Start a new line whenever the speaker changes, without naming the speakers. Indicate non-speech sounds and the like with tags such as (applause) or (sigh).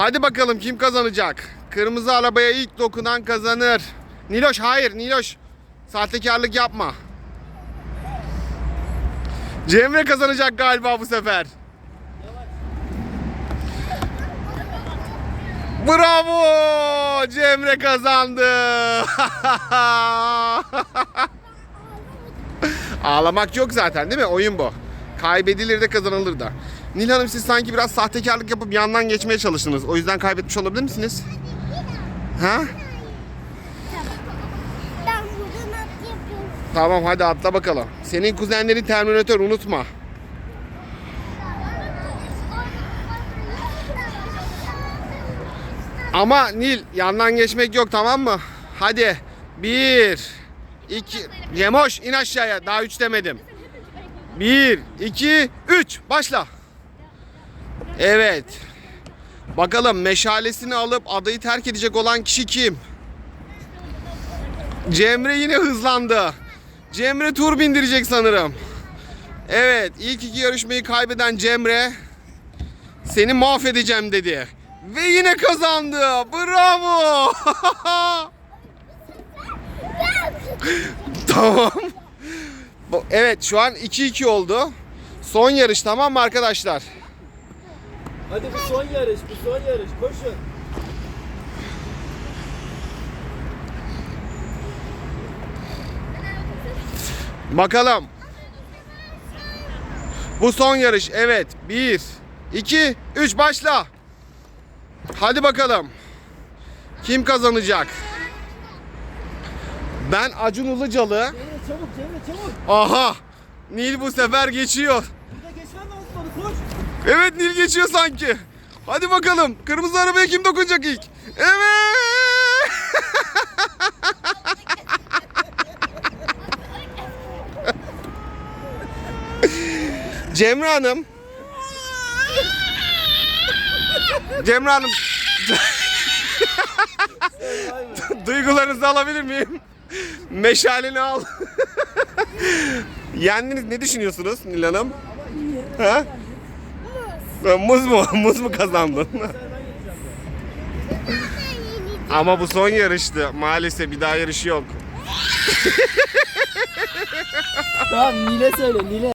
Hadi bakalım kim kazanacak? Kırmızı arabaya ilk dokunan kazanır. Niloş hayır Niloş. Sahtekarlık yapma. Cemre kazanacak galiba bu sefer. Bravo! Cemre kazandı. (laughs) Ağlamak yok zaten değil mi? Oyun bu. Kaybedilir de kazanılır da. Nil Hanım siz sanki biraz sahtekarlık yapıp yandan geçmeye çalıştınız. O yüzden kaybetmiş olabilir misiniz? Ha?
Ben buradan at yapıyorum.
Tamam hadi atla bakalım. Senin kuzenlerin Terminator unutma. Ama Nil yandan geçmek yok tamam mı? Hadi. Bir, iki, Cemoş in aşağıya. Daha üç demedim. Bir, iki, üç. Başla. Evet. Bakalım meşalesini alıp adayı terk edecek olan kişi kim? Cemre yine hızlandı. Cemre tur bindirecek sanırım. Evet ilk iki yarışmayı kaybeden Cemre seni mahvedeceğim dedi. Ve yine kazandı. Bravo. (laughs) tamam. Evet şu an 2-2 oldu. Son yarış tamam mı arkadaşlar?
Hadi bu son yarış, bu son yarış. Koşun.
Bakalım. Bu son yarış. Evet. 1, 2, 3 başla. Hadi bakalım. Kim kazanacak? Ben Acun Ilıcalı.
Cemre çabuk, Cemre çabuk.
Aha. Nil bu sefer geçiyor. Geçiyor sanki. Hadi bakalım. Kırmızı arabaya kim dokunacak ilk? Evet. Cemre Hanım. Cemre Hanım. (laughs) Duygularınızı alabilir miyim? Meşaleni al. (laughs) Yendiniz ne düşünüyorsunuz Nil Hanım? Ha? Muz mu? (laughs) Muz mu kazandın? Ama bu son yarıştı. Maalesef bir daha yarış yok.
Tamam Nile söyle, Nile.